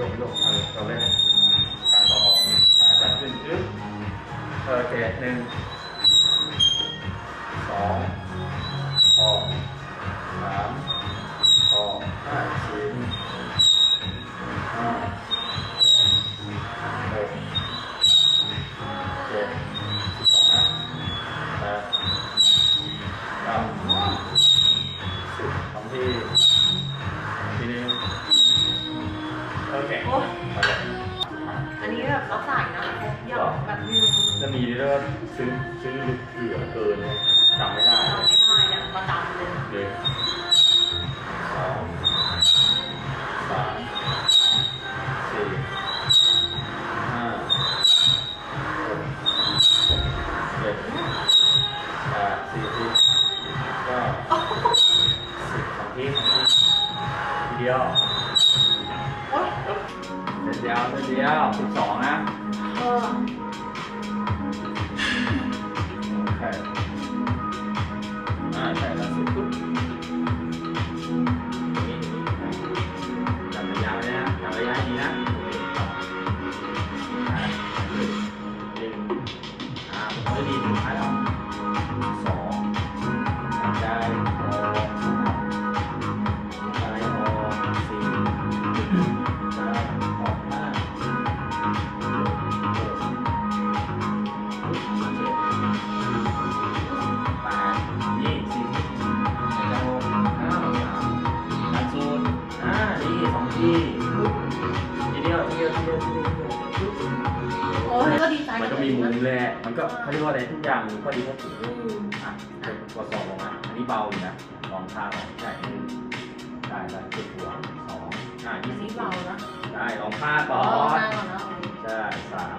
ยกยกเอาเราเล่นการต่อถ้าจะขึ้นปึ๊บเออเคหนึ่ง ดียวเสร็จเดียวสิบสองนะเออใช่อ่าใช่แล้วสิปุ๊บนี่จับระยะไว้นะจับระยะให้ดีนะหนึ่งอ่าผมจะดีสุดท้าย โอ้ยก็ดีใจมันก็มีมุมแหละมันก็เขาเรียกว่าอะไรทุกอย่างมันก็ดีทั้งสิ้นอืมอะกดสองลงมาอันนี้เบาอยู่นะลองท่าลองใช่หนึ่งได้แล้วจุดหัวสองอ่าอัยี่นสิบเบานะได้ลองท่าอ๋ก่อนนั่งใช่สาม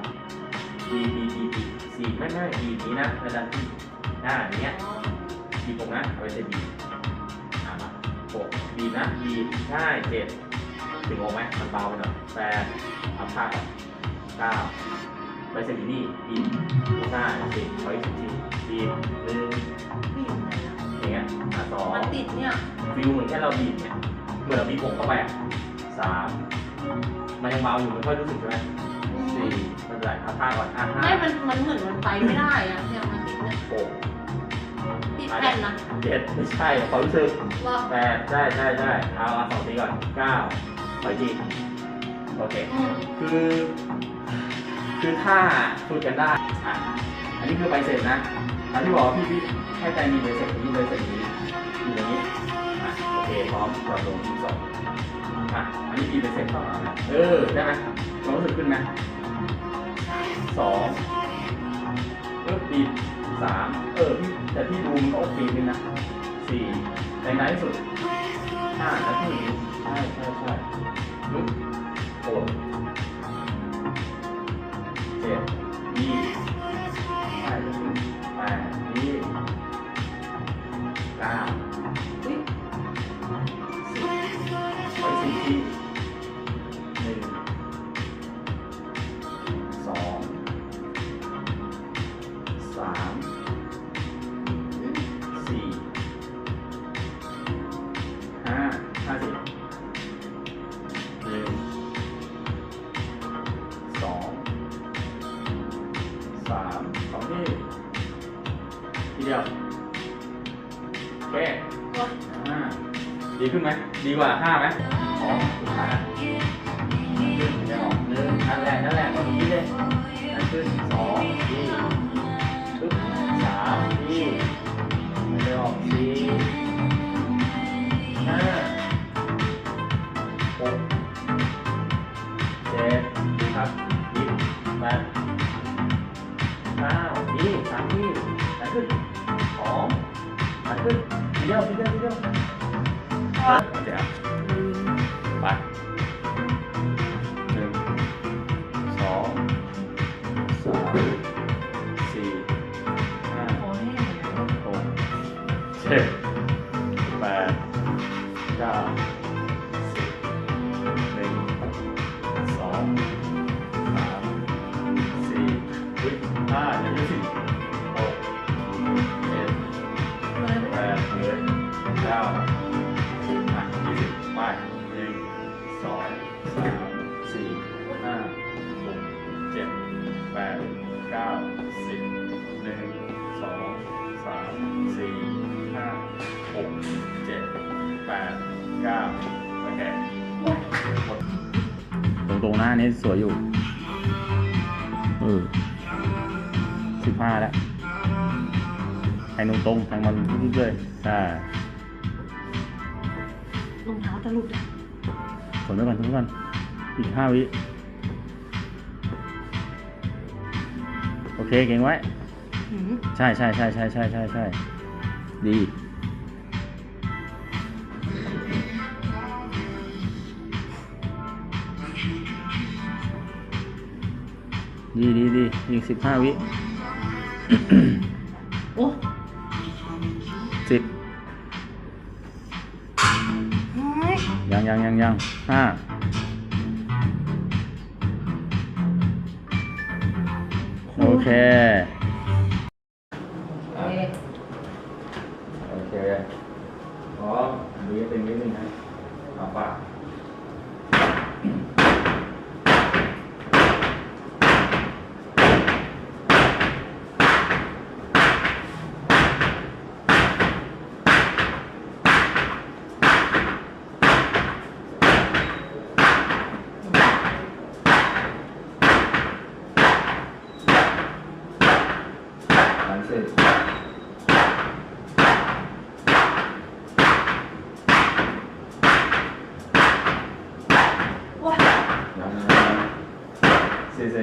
ดีดีดีดีสี่ไม่ไม่ดีนี้นะในดันที่หน้าอย่างเงี้ยบีตรงนะเอาไว้ใช้บีอ่ามาหกบีนะบีใช่เจ็ด ถึงอกไหมมันเบาไปหน่อยแปดเอาผ้าก่อนเก้าไว้ใช้บีบนี่บีบห้าสิบไว้สิบทีบีบหนึ่งบีบไหนนะอย่างเงี้ยอะสองมันติดเนี่ยฟิลเหมือนแค่เราบีบเนี่ยเหมือนเราบีบอกเข้าไปอะสามมันยังเบาอยู่ไม่ค่อยรู้สึกใช่ไหมสี่ไม่เป็นไรเอาผ้าก่อนอะห้าไม่มันมันเหมือนมันไปไม่ได้อะเนี่ยมันติดเนี่ยหกติดแผ่นนะเจ็ดไม่ใช่ความรู้สึกว่าแปดใช่ใช่ใช่เอาเอาสองทีก่อนเก้า ไปทีโอเคอืมคือ คือถ้าฝึกกันได้อะอันนี้คือใบเสร็จนะอันที่บอกว่าพี่พี่ให้ใจมีใบเสร็จนี้ใบเสร็จนี้อยู่อย่างนี้อะโอเคพร้อมกดลงที่สองอะอันนี้มีใบเสร็จต่อนะเออได้ไหมความรู้สึกขึ้นไหมสองเออปีสามเออพี่แต่พี่ดูมันก็โอเคขึ้นนะสี่ในไหนที่สุด ห้าแล้วที่ใช่ใช่ใช่ลุกโอนเจ็ดยี่ใช่แปดยี่เก้าอุ๊ยสิบไว้สี่ที่หนึ่งสองสาม สองสามสองที่ทีเดียวโอเคโอ๊ยห้าดีขึ้นไหมดีกว่าห้าไหมสองสุดท้ายนะขึ้นเดี๋ยวหนึ่งนั่นแหละนั่นแหละตรงนี้เลยนั่นขึ้นสองที่ปึ๊บสามที่เดี๋ยวสี่ห้าหก ดียวทีเดียวทีเดียวเดี๋ยวไปหนึ่งสองสามสี่ห้าหกเจ็ดแปดเก้าาครับอะยี่สิบไปหนึ่งสองสามสี่ห้าหกเจ็ดแปดเก้าสิบหนึ่งสองสามสี่ห้าหกเจ็ดแปดเก้าโอเคตรงตรงหน้านี้สวยอยู่เออสิบห้าแล้วแทงตรงๆแทงมันเรื่อยๆใช่ รองเท้าจะหลุดอะทนไว้ก่อนทนไว้ก่อนอีกห้าวิ โอเค เก่งไว้ หืมใช่ใช่ใช่ใช่ใช่ใช่ใช่ดี ดีดีดีอีกสิบห้าวิ โอ้ ยังยังยังห้าโอเค เอ้ย โอเคพร้อมดูให้เต็มนิดนึงนะเอาปาก หลังเสร็